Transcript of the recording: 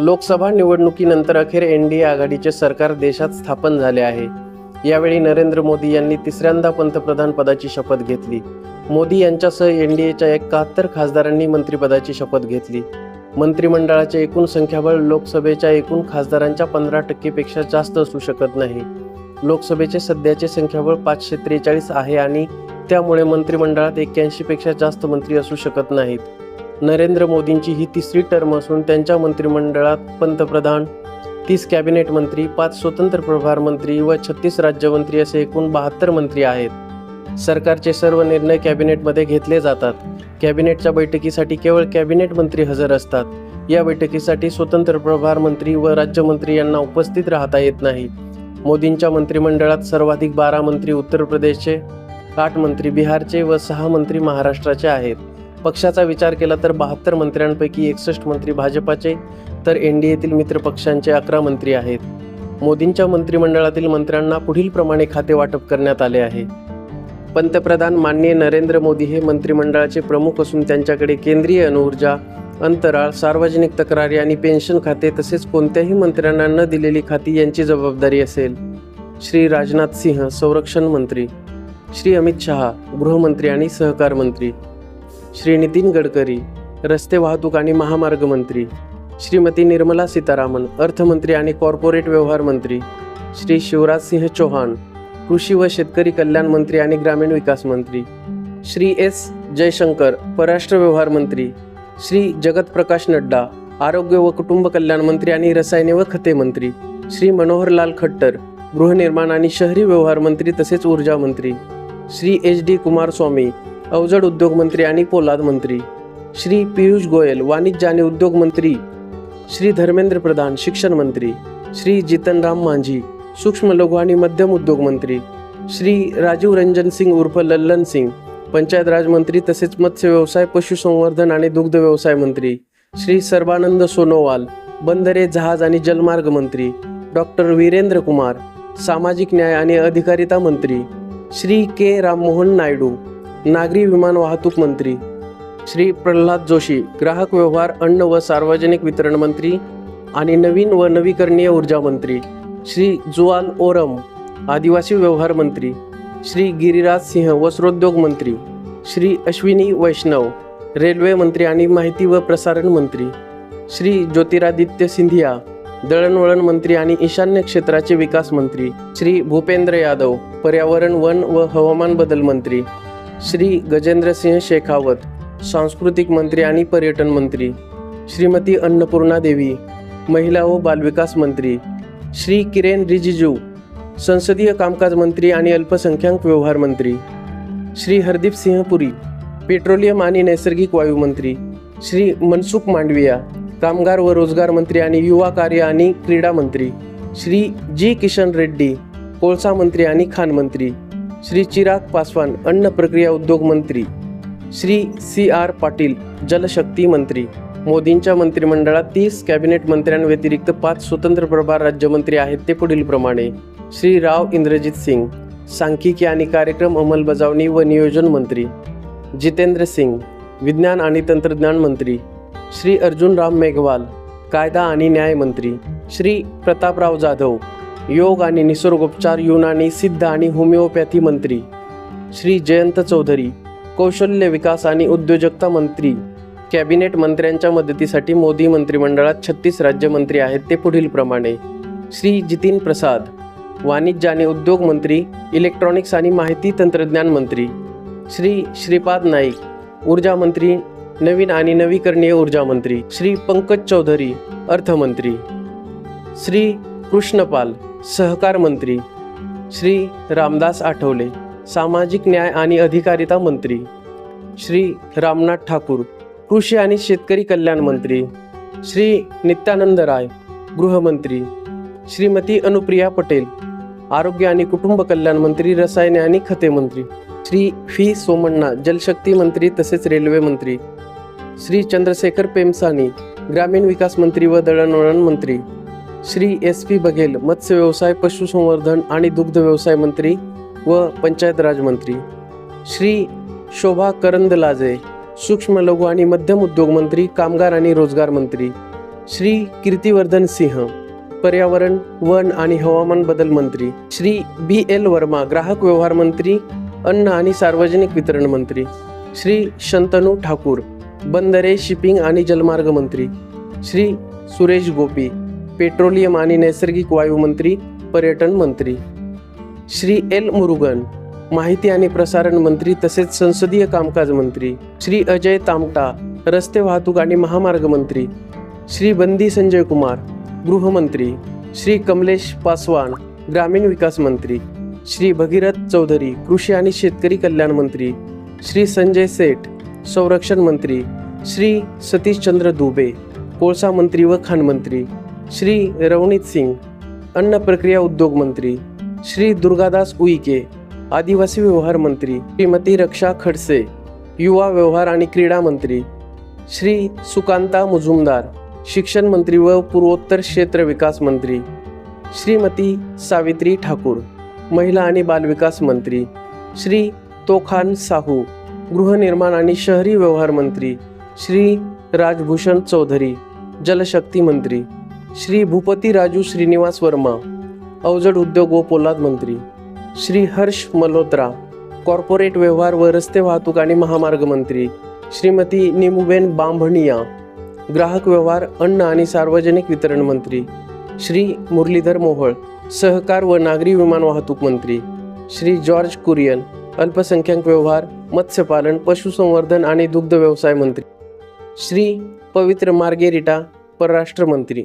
लोकसभा निवडणुकीनंतर अखेर N D A आघाडीचे सरकार देशात स्थापन झाले आहे. यावेळी नरेंद्र मोदी यांनी तिसऱ्यांदा पंतप्रधान पदाची शपथ घेतली. मोदी यांच्यासह एन डी एच्या एकाहत्तर खासदारांनी मंत्रिपदाची शपथ घेतली. मंत्रिमंडळाचे एकूण संख्याबळ लोकसभेच्या एकूण खासदारांच्या पंधरा टक्केपेक्षा जास्त असू शकत नाही. लोकसभेचे सध्याचे संख्याबळ पाचशे त्रेचाळीस आहे आणि त्यामुळे मंत्रिमंडळात एक्क्याऐंशीपेक्षा जास्त मंत्री असू शकत नाहीत. नरेंद्र मोदींची ही तिसरी टर्म असून त्यांच्या मंत्रिमंडळात पंतप्रधान तीस कॅबिनेट मंत्री पाच स्वतंत्र प्रभार मंत्री व छत्तीस राज्यमंत्री असे एकूण बहात्तर मंत्री आहेत. सरकारचे सर्व निर्णय कॅबिनेटमध्ये घेतले जातात. कॅबिनेटच्या बैठकीसाठी केवळ कॅबिनेट मंत्री हजर असतात. या बैठकीसाठी स्वतंत्र प्रभार मंत्री व राज्यमंत्री यांना उपस्थित राहता येत नाही. मोदींच्या मंत्रिमंडळात सर्वाधिक बारा मंत्री उत्तर प्रदेशचे आठ मंत्री बिहारचे व सहा मंत्री महाराष्ट्राचे आहेत. पक्षाचा विचार केला तर बहात्तर मंत्र्यांपैकी एकसष्ट मंत्री भाजपाचे तर एन डी एतील मित्र पक्षांचे अकरा मंत्री आहेत. मोदींच्या मंत्रिमंडळातील मंत्र्यांना पुढील प्रमाणे खाते वाटप करण्यात आले आहे. पंतप्रधान माननीय नरेंद्र मोदी हे मंत्रिमंडळाचे प्रमुख असून त्यांच्याकडे केंद्रीय अणुऊर्जा अंतराळ सार्वजनिक तक्रारी आणि पेन्शन खाते तसेच कोणत्याही मंत्र्यांना न दिलेली खाती यांची जबाबदारी असेल. श्री राजनाथ सिंह संरक्षण मंत्री. श्री अमित शहा गृहमंत्री आणि सहकार मंत्री. श्री नितीन गडकरी रस्ते वाहतूक आणि महामार्ग मंत्री श्रीमती निर्मला सीतारामन अर्थमंत्री आणि कॉर्पोरेट व्यवहार मंत्री श्री शिवराज सिंह चौहान कृषी व शेतकरी कल्याण मंत्री आणि ग्रामीण विकास मंत्री श्री एस जयशंकर परराष्ट्र व्यवहार मंत्री श्री जगत प्रकाश नड्डा आरोग्य व कुटुंब कल्याण मंत्री आणि रसायने व खते मंत्री श्री मनोहरलाल खट्टर गृहनिर्माण आणि शहरी व्यवहार मंत्री तसेच ऊर्जा मंत्री श्री एच डी कुमारस्वामी अवजड उद्योग मंत्री आणि पोलाद मंत्री. श्री पियुष गोयल वाणिज्य आणि उद्योग मंत्री. श्री धर्मेंद्र प्रधान शिक्षण मंत्री. श्री जितनराम मांझी सूक्ष्म लघु आणि मध्यम उद्योग मंत्री. श्री राजीव रंजन सिंग उर्फ लल्लन सिंग पंचायत राज मंत्री तसेच मत्स्य व्यवसाय पशुसंवर्धन आणि दुग्ध व्यवसाय मंत्री. श्री सर्बानंद सोनोवाल बंदरे जहाज आणि जलमार्ग मंत्री. डॉक्टर वीरेंद्र कुमार सामाजिक न्याय आणि अधिकारिता मंत्री. श्री के राममोहन नायडू नागरी विमान वाहतूक मंत्री श्री प्रल्हाद जोशी ग्राहक व्यवहार अन्न व सार्वजनिक वितरण मंत्री आणि नवीन व नवीकरणीय ऊर्जा मंत्री श्री जुआल ओरम आदिवासी व्यवहार मंत्री श्री गिरिराज सिंह वस्त्रोद्योग मंत्री श्री अश्विनी वैष्णव रेल्वे मंत्री आणि माहिती व प्रसारण मंत्री श्री ज्योतिरादित्य सिंधिया दळणवळण मंत्री आणि ईशान्य क्षेत्राचे विकास मंत्री श्री भूपेंद्र यादव पर्यावरण वन व हवामान बदल मंत्री श्री गजेंद्रसिंह शेखावत सांस्कृतिक मंत्री आणि पर्यटन मंत्री. श्रीमती अन्नपूर्णा देवी महिला व बालविकास मंत्री. श्री किरेन रिजिजू संसदीय कामकाज मंत्री आणि अल्पसंख्याक व्यवहार मंत्री. श्री हरदीप सिंह पुरी पेट्रोलियम आणि नैसर्गिक वायू मंत्री. श्री मनसुख मांडविया कामगार व रोजगार मंत्री आणि युवा कार्य आणि क्रीडा मंत्री. श्री जी किशन रेड्डी कोळसा मंत्री आणि खान मंत्री. श्री चिराग पासवान अन्न प्रक्रिया उद्योग मंत्री श्री सी आर पाटील जलशक्ती मंत्री मोदींच्या मंत्रिमंडळात तीस कॅबिनेट मंत्र्यांव्यतिरिक्त पाच स्वतंत्र प्रभार राज्यमंत्री आहेत ते पुढील प्रमाणे. श्री राव इंद्रजित सिंग सांख्यिकी आणि कार्यक्रम अंमलबजावणी व नियोजन मंत्री. जितेंद्र सिंग विज्ञान आणि तंत्रज्ञान मंत्री. श्री अर्जुन राम मेघवाल कायदा आणि न्याय मंत्री. श्री प्रतापराव जाधव योग आणि निसर्गोपचार युनानी सिद्ध आणि होमिओपॅथी मंत्री श्री जयंत चौधरी कौशल्य विकास आणि उद्योजकता मंत्री कॅबिनेट मंत्र्यांच्या मदतीसाठी मोदी मंत्रिमंडळात छत्तीस राज्यमंत्री आहेत ते पुढील प्रमाणे. श्री जितीन प्रसाद वाणिज्य आणि उद्योग मंत्री इलेक्ट्रॉनिक्स आणि माहिती तंत्रज्ञान मंत्री श्री श्रीपाद नाईक ऊर्जा मंत्री नवीन आणि नवीकरणीय ऊर्जा मंत्री श्री पंकज चौधरी अर्थमंत्री श्री कृष्णपाल सहकार मंत्री श्री रामदास आठवले सामाजिक न्याय आणि अधिकारिता मंत्री श्री रामनाथ ठाकूर कृषी आणि शेतकरी कल्याण मंत्री श्री नित्यानंद राय गृहमंत्री श्रीमती अनुप्रिया पटेल आरोग्य आणि कुटुंब कल्याण मंत्री रसायने आणि खते मंत्री श्री फी सोमण्णा जलशक्ती मंत्री तसेच रेल्वे मंत्री श्री चंद्रशेखर पेमसानी ग्रामीण विकास मंत्री व दळणवळण मंत्री श्री एस पी बघेल मत्स्य व्यवसाय पशुसंवर्धन आणि दुग्ध व्यवसाय मंत्री व पंचायत राज मंत्री. श्री शोभा करंदलाजे सूक्ष्म लघु आणि मध्यम उद्योग मंत्री कामगार आणि रोजगार मंत्री. श्री कीर्तिवर्धन सिंह पर्यावरण वन आणि हवामान बदल मंत्री. श्री बी एल वर्मा ग्राहक व्यवहार मंत्री अन्न आणि सार्वजनिक वितरण मंत्री. श्री शंतनू ठाकूर बंदरे शिपिंग आणि जलमार्ग मंत्री. श्री सुरेश गोपी पेट्रोलियम आणि नैसर्गिक वायू मंत्री पर्यटन मंत्री. श्री एल मुरुगन माहिती आणि प्रसारण मंत्री तसेच संसदीय कामकाज मंत्री. श्री अजय तामटा रस्ते वाहतूक आणि महामार्ग मंत्री. श्री बंदी संजय कुमार गृहमंत्री. श्री कमलेश पासवान ग्रामीण विकास मंत्री. श्री भगीरथ चौधरी कृषी आणि शेतकरी कल्याण मंत्री. श्री संजय सेठ संरक्षण मंत्री. श्री सतीशचंद्र दुबे कोळसा मंत्री व खाण मंत्री. श्री रवनीत सिंग अन्न प्रक्रिया उद्योग मंत्री श्री दुर्गादास उईके आदिवासी व्यवहार मंत्री श्रीमती रक्षा खडसे युवा व्यवहार आणि क्रीडा मंत्री श्री सुकांता मुजुमदार शिक्षण मंत्री व पूर्वोत्तर क्षेत्र विकास मंत्री श्रीमती सावित्री ठाकूर महिला आणि बालविकास मंत्री श्री तोखान साहू गृहनिर्माण आणि शहरी व्यवहार मंत्री श्री राजभूषण चौधरी जलशक्ती मंत्री श्री भूपती राजू श्रीनिवास वर्मा अवजड उद्योग व पोलाद मंत्री श्री हर्ष मल्होत्रा कॉर्पोरेट व्यवहार व रस्ते वाहतूक आणि महामार्ग मंत्री श्रीमती निमुबेन बांभणिया ग्राहक व्यवहार अन्न आणि सार्वजनिक वितरण मंत्री श्री मुरलीधर मोहोळ सहकार व नागरी विमान वाहतूक मंत्री श्री जॉर्ज कुरियन अल्पसंख्याक व्यवहार मत्स्यपालन पशुसंवर्धन आणि दुग्ध व्यवसाय मंत्री श्री पवित्र मार्गेरिटा परराष्ट्र मंत्री.